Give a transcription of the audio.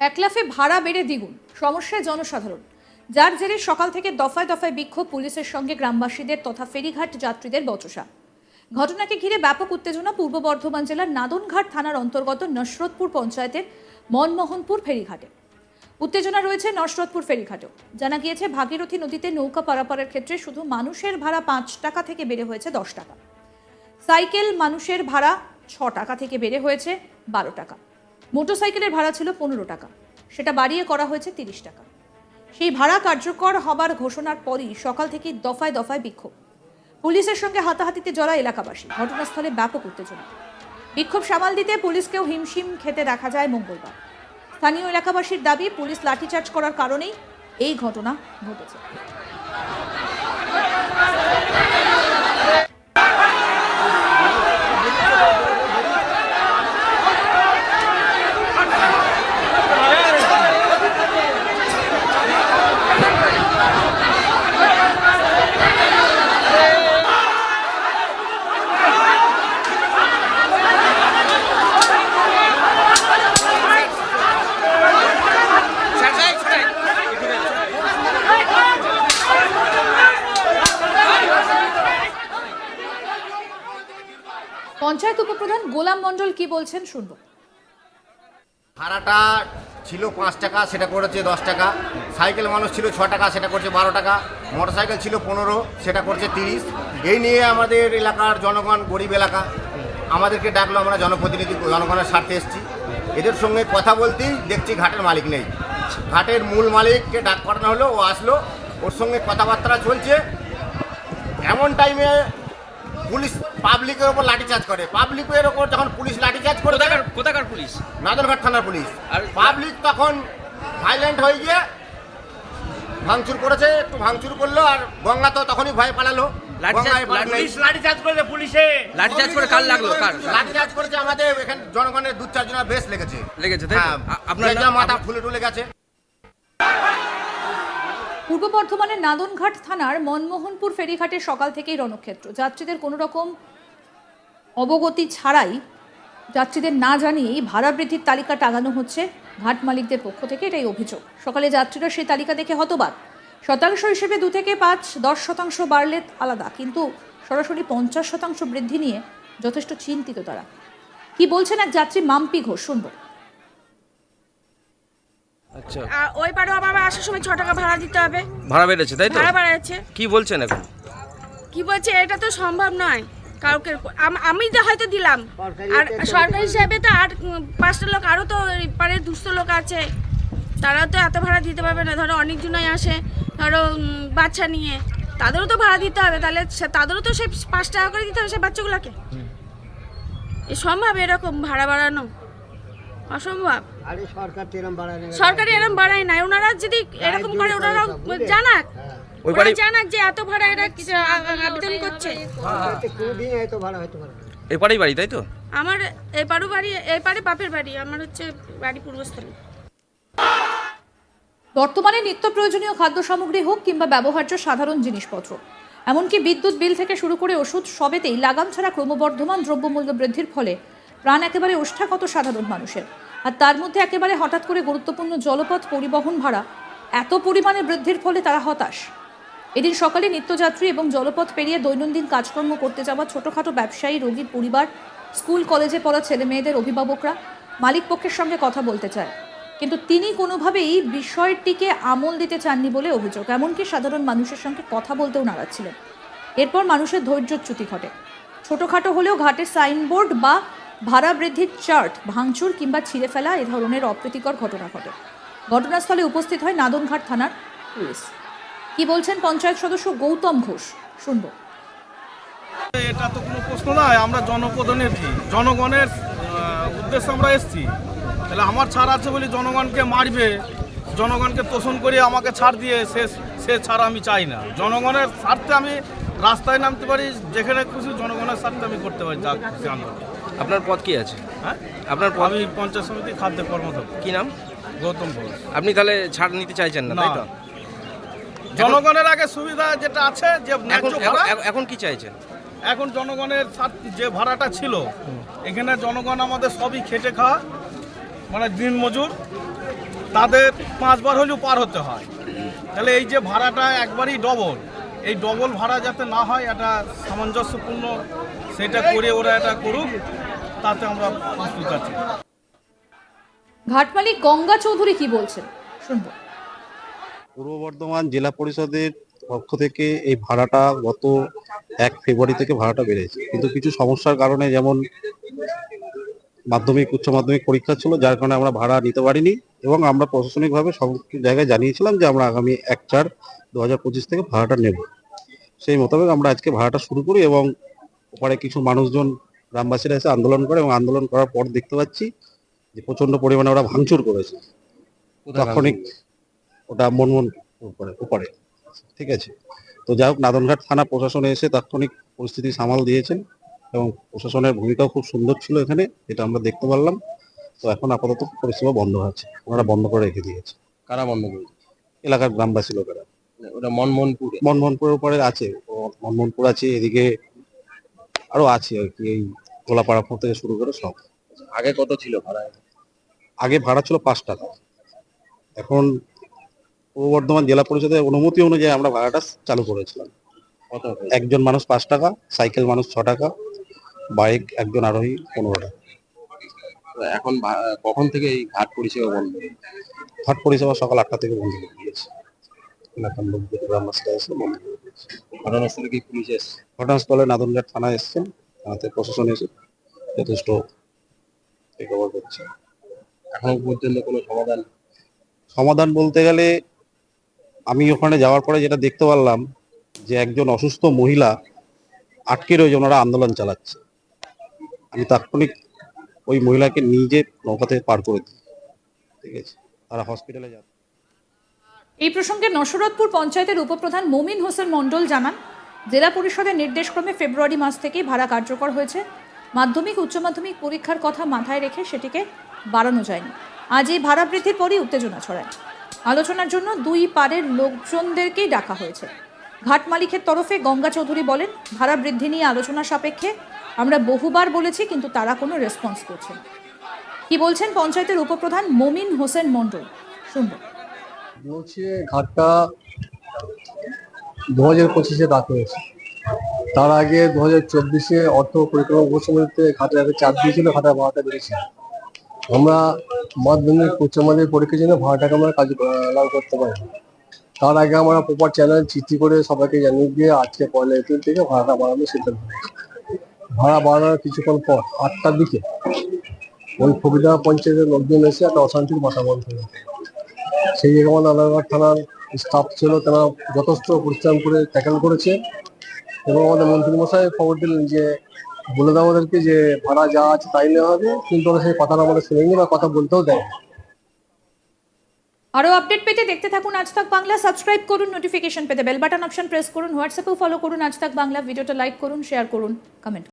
একলাফে ভাড়া বেড়ে দ্বিগুণ। সমস্যায় জনসাধারণ। যার জেরে সকাল থেকে দফায় দফায় বিক্ষোভ পুলিশের সঙ্গে গ্রামবাসীদের তথা ফেরিঘাট যাত্রীদের বচসা। ঘটনাকে ঘিরে ব্যাপক উত্তেজনা পূর্ব বর্ধমান জেলার নাদনঘাট থানার অন্তর্গত নসরতপুর পঞ্চায়েতের মনমোহনপুর ফেরিঘাটে। উত্তেজনা রয়েছে নসরতপুর ফেরিঘাটেও। জানা গিয়েছে, ভাগীরথী নদীতে নৌকা পারাপারের ক্ষেত্রে শুধু মানুষের ভাড়া পাঁচ টাকা থেকে বেড়ে হয়েছে দশ টাকা। সাইকেল মানুষের ভাড়া ছ টাকা থেকে বেড়ে হয়েছে বারো টাকা। মোটরসাইকেলের ভাড়া ছিল পনেরো টাকা। সেটা বাড়িয়ে করা হয়েছে তিরিশ টাকা। সেই ভাড়া কার্যকর হবার ঘোষণার পরই সকাল থেকে দফায় দফায় বিক্ষোভ। পুলিশের সঙ্গে হাতাহাতিতে জড়া এলাকাবাসী। ঘটনাস্থলে ব্যাপক উত্তেজনা। বিক্ষোভ সামাল দিতে পুলিশকেও হিমশিম খেতে দেখা যায় মঙ্গলবার। স্থানীয় এলাকাবাসীর দাবি, পুলিশ লাঠিচার্জ করার কারণেই এই ঘটনা ঘটেছে। পঞ্চায়েত উপপ্রধান গোলাম মণ্ডল কি বলছেন শুনব। ভাড়াটা ছিল পাঁচ টাকা, সেটা করেছে দশ টাকা। সাইকেল মানুষ ছিল ছ টাকা, সেটা করছে বারো টাকা। মোটর সাইকেল ছিল পনেরো, সেটা করছে তিরিশ। এই নিয়ে আমাদের এলাকার জনগণ গরিব এলাকা, আমাদেরকে ডাকলো, আমরা জনপ্রতিনিধি জনগণের স্বার্থে এসেছি। এদের সঙ্গে কথা বলতেই দেখছি ঘাটের মালিক নেই। ঘাটের মূল মালিককে ডাক পাঠানো হলো, ও আসলো, ওর সঙ্গে কথাবার্তা চলছে। এমন টাইমে পুলিশ পাবলিকের ওপর লাঠিচার্জ করে। পাবলিকের ওপর যখন পুলিশ লাঠিচার্জ করে কোথাকার কোথাকার পুলিশ? নাদনঘাট থানার পুলিশ। আর পাবলিক তখন ভাইলেন্ট হয়ে গিয়ে ভাঙচুর করেছে একটু ভাঙচুর করল আর গঙ্গা তো তখনই ভয় পালালো। লাঠিচার্জ- লাঠি- পুলিশ লাঠিচার্জ করেছে পুলিশে। লাঠিচার্জ করে কার লাগল? কার? লাঠিচার্জ করেছে আমাদের এখানে জনগণের দু চারজনের বেশ লেগেছে। লেগেছে তাই হ্যাঁ। আপনার? মাথা ফুলে টুলে গেছে। পূর্ব বর্ধমানের নাদনঘাট থানার মনমোহনপুর ফেরিঘাটে সকাল থেকেই রণক্ষেত্র। যাত্রীদের কোনো রকম অবগতি ছাড়াই যাত্রীদের না জানিয়েই ভাড়া বৃদ্ধির তালিকা টাঙানো হচ্ছে ঘাট মালিকদের পক্ষ থেকে এটাই অভিযোগ। সকালে যাত্রীরা সেই তালিকা দেখে হতবাক। শতাংশ হিসেবে দু থেকে পাঁচ, দশ শতাংশ বাড়লে আলাদা, কিন্তু সরাসরি পঞ্চাশ শতাংশ বৃদ্ধি নিয়ে যথেষ্ট চিন্তিত তারা। কি বলছেন এক যাত্রী মাম্পি ঘোষ? শুনব। আচ্ছা। আর ওই পারেও আবার আসার সময় ছ টাকা ভাড়া দিতে হবে। ভাড়া বেড়েছে তাই তো? ভাড়া বাড়াচ্ছে। কি বলছেন এখন? কি বলছে এটা তো সম্ভব নয়। কাউকে আম- আমি তো হয়তো দিলাম। আর সরকারি হিসাবে তো আর পাঁচটা লোক আরও তো পারে দুস্থ লোক আছে। তারাও তো এত ভাড়া দিতে পারবে না। ধরো অনেক অনেকজনই আসে ধরো বাচ্চা নিয়ে। তাদেরও তো ভাড়া দিতে হবে। তাহলে সে- তাদেরও তো সেই পাঁচ টাকা করে দিতে হবে সেই বাচ্চাগুলোকে। এ সম্ভব এরকম ভাড়া বাড়ানো? অসম্ভব। সরকার এরম বাড়ায় না। সরকারি এরকম বাড়ায় নাই ওনারা যদি এরকম করে ওনারাও জানাক। ওই বাড়ি জানাক যে এত ভাড়া এরা আবেদন করছে। না। এপারেই বাড়ি তাই তো? আমার এপারও বাড়ি এপারে বাপের বাড়ি আমার হচ্ছে বাড়ি পূর্বস্থলী। বর্তমানে নিত্য প্রয়োজনীয় খাদ্য সামগ্রী হোক কিংবা ব্যবহার্য সাধারণ জিনিসপত্র। এমনকি বিদ্যুৎ বিল থেকে শুরু করে ওষুধ সবেতেই লাগাম ছাড়া ক্রমবর্ধমান দ্রব্যমূল্য বৃদ্ধির ফলে প্রাণ একেবারে ওষ্ঠাগত সাধারণ মানুষের। আর তার মধ্যে একেবারে হঠাৎ করে গুরুত্বপূর্ণ জলপথ পরিবহন ভাড়া এত পরিমাণে বৃদ্ধির ফলে তারা হতাশ। এদিন সকালে নিত্যযাত্রী এবং জলপথ পেরিয়ে দৈনন্দিন কাজকর্ম করতে যাওয়া ছোটখাটো ব্যবসায়ী রোগীর পরিবার, স্কুল, কলেজে পড়া ছেলে মেয়েদের অভিভাবকরা মালিক পক্ষের সঙ্গে কথা বলতে চায়। কিন্তু তিনি কোনোভাবেই বিষয়টিকে আমল দিতে চাননি বলে অভিযোগ। এমনকি সাধারণ মানুষের সঙ্গে কথা বলতেও নাড়াচ্ছিলেন এরপর মানুষের ধৈর্যচ্যুতি ঘটে। ছোটোখাটো হলেও ঘাটে সাইনবোর্ড বা ভাড়া বৃদ্ধির চার্ট, ভাঙচুর কিংবা ছিঁড়ে ফেলা এ ধরনের অপ্রীতিকর ঘটনা ঘটে। ঘটনাস্থলে উপস্থিত হয় নাদনঘাট থানার পুলিশ। কি বলছেন পঞ্চায়েত সদস্য গৌতম ঘোষ? শুনব। এটা তো কোনো প্রশ্ন নয় আমরা জনপ্রতিনিধি জনগণের উদ্দেশ্যে আমরা এসেছি। তাহলে আমার ছাড় আছে বলে জনগণকে মারবে, জনগণকে তোষণ করে আমাকে ছাড় দিয়ে সে সে ছাড় আমি চাই না। জনগণের স্বার্থে আমি রাস্তায় নামতে পারি, যেখানে খুশি জনগণের স্বার্থে আমি করতে পারি, যা খুশি আন্দোলন আপনার পদ কি আছে? হ্যাঁ? আপনার পদ? আমি পঞ্চায়েত সমিতি খাদ্য কর্মদক্ষ কি নাম? গৌতম ঘোষ আপনি তাহলে ছাড় নিতে চাইছেন না তাই তো? জনগণের আগে সুবিধা যেটা আছে যে এখন এখন- কি চাইছেন? এখন জনগণের যে ভাড়াটা ছিল এখানে জনগণ আমাদের সবই খেটে খাওয়া মানে দিন মজুর তাদের পাঁচবার হলেও পার হতে হয়। তাহলে এই যে ভাড়াটা একবারই ডবল এই ডবল ভাড়া যাতে না হয় এটা সামঞ্জস্যপূর্ণ সেটা করে ওরা এটা করুক। তাতে আমরা প্রস্তুত আছি। ঘাট মালিক গঙ্গা চৌধুরী কি বলছেন? শুনব। পূর্ব বর্ধমান জেলা পরিষদের পক্ষ থেকে এই ভাড়াটা গত এক ফেব্রুয়ারি থেকে ভাড়াটা বেড়েছে। কিন্তু কিছু সমস্যার কারণে যেমন মাধ্যমিক উচ্চ মাধ্যমিক পরীক্ষা ছিল যার কারণে আমরা ভাড়া নিতে পারিনি এবং আমরা প্রশাসনিকভাবে সমস্ত জায়গায় জানিয়েছিলাম যে আমরা আগামী এক চার দু হাজার পঁচিশ থেকে ভাড়াটা নেব। সেই মোতাবেক আমরা আজকে ভাড়াটা শুরু করি এবং ওপারে কিছু মানুষজন গ্রামবাসীরা এসে আন্দোলন করে এবং আন্দোলন করার পর দেখতে পাচ্ছি যে প্রচণ্ড পরিমাণে ওরা ভাঙচুর করেছে। তাৎক্ষণিক ওটা মনমন উপরে উপরে। ঠিক আছে? তো যাই হোক নাদনঘাট থানা প্রশাসনে এসে তাৎক্ষণিক পরিস্থিতি সামাল দিয়েছেন এবং প্রশাসনের ভূমিকাও খুব সুন্দর ছিল এখানে যেটা আমরা দেখতে পারলাম। তো এখন আপাতত পরিষেবা বন্ধ আছে ওনারা বন্ধ করে রেখে দিয়েছে। কারা বন্ধ করেছে? এলাকার গ্রামবাসী লোকেরা। ওটা মনমোহনপুরে? মনমোহনপুরের উপরে আছে মনমোহনপুর আছে এদিকে আরও আছে আর কি এই গোলাপাড়া থেকে শুরু করে সব। আগে কত ছিল ভাড়া? আগে ভাড়া ছিল পাঁচ টাকা। এখন পূর্ব বর্ধমান জেলা পরিষদের অনুমতি অনুযায়ী আমরা ভাড়াটা চালু করেছিলাম। একজন মানুষ পাঁচ টাকা সাইকেল মানুষ ছ টাকা বাইক একজন আরোহী পনেরো টাকা। এখন কখন থেকে এই ঘাট পরিষেবা বন্ধ? ঘাট পরিষেবা সকাল আটটা থেকে বন্ধ করে দিয়েছে। এলাকার লোকদের গ্রামবাসীরা এসে বন্ধ করে দিয়েছে। ঘটনাস্থলে কি পুলিশ এসছে? ঘটনাস্থলে নাদনঘাট থানায় এসছেন। থানাতে প্রশাসন এসে যথেষ্ট রিকভার করছে। এখনও পর্যন্ত কোনো সমাধান সমাধান বলতে গেলে আমি ওখানে যাওয়ার পরে যেটা দেখতে পারলাম যে একজন অসুস্থ মহিলা আটকে রয়েছে, ওনারা আন্দোলন চালাচ্ছে। আমি তাৎক্ষণিক ওই মহিলাকে নিজে নৌকা থেকে পার করে দিই। ঠিক আছে? তারা হসপিটালে যাচ্ছে এই প্রসঙ্গে নসরতপুর পঞ্চায়েতের উপপ্রধান মমিন হোসেন মণ্ডল জানান জেলা পরিষদের নির্দেশক্রমে ফেব্রুয়ারি মাস থেকেই ভাড়া কার্যকর হয়েছে। মাধ্যমিক, উচ্চ মাধ্যমিক পরীক্ষার কথা মাথায় রেখে সেটিকে বাড়ানো যায়নি। আজ এই ভাড়া বৃদ্ধির পরই উত্তেজনা ছড়ায়। আলোচনার জন্য দুই পারের লোকজনদেরকেই ডাকা হয়েছে। ঘাট মালিকের তরফে গঙ্গা চৌধুরী বলেন, ভাড়া বৃদ্ধি নিয়ে আলোচনা সাপেক্ষে আমরা বহুবার বলেছি, কিন্তু তারা কোনো রেসপন্স করছে কি বলছেন পঞ্চায়েতের উপপ্রধান মমিন হোসেন মণ্ডল? শুনব। বলছি, ঘাটটা দু হাজার পঁচিশে ডাক হয়েছে। তার আগে দু হাজার চব্বিশে অর্থ পরিক্রমা উপসমিতিতে আগে চাপ দিয়েছিল ঘাটের ভাড়াটা বেড়েছে। আমরা মাধ্যমিক, উচ্চ মাধ্যমিক পরীক্ষার জন্য ভাড়াটাকে আমরা কাজ লাগু করতে পারি তার আগে আমরা প্রপার চ্যানেল চিঠি করে সবাইকে জানিয়ে দিয়ে আজকে পয়লা এপ্রিল থেকে ভাড়াটা বাড়ানোর সিদ্ধান্ত ভাড়া বাড়ানোর কিছুক্ষণ পর আটটার দিকে ওই ফকিরা পঞ্চায়েতের লোকজন এসে একটা অশান্তির বাতাবরণ হয়। সেই জায়গায় নানাঘাট থানার স্টাফ ছিল, তারা যথেষ্ট পরিশ্রম করে ট্যাকেল করেছে। এবং আমাদের মন্ত্রী মশাই খবর দিলেন যে, বলে দাও ওদেরকে যে, ভাড়া যা আছে তাই নেওয়া হবে, কিন্তু ওরা সেই কথাটা আমাদের শুনেনি বা কথা বলতেও দেয় আরও আপডেট পেতে দেখতে থাকুন আজ তাক বাংলা। সাবস্ক্রাইব করুন নোটিফিকেশন পেতে বেল বাটন অপশন প্রেস করুন হোয়াটসঅ্যাপেও ফলো করুন, আজ তাক বাংলা। ভিডিওটা লাইক করুন শেয়ার করুন কমেন্ট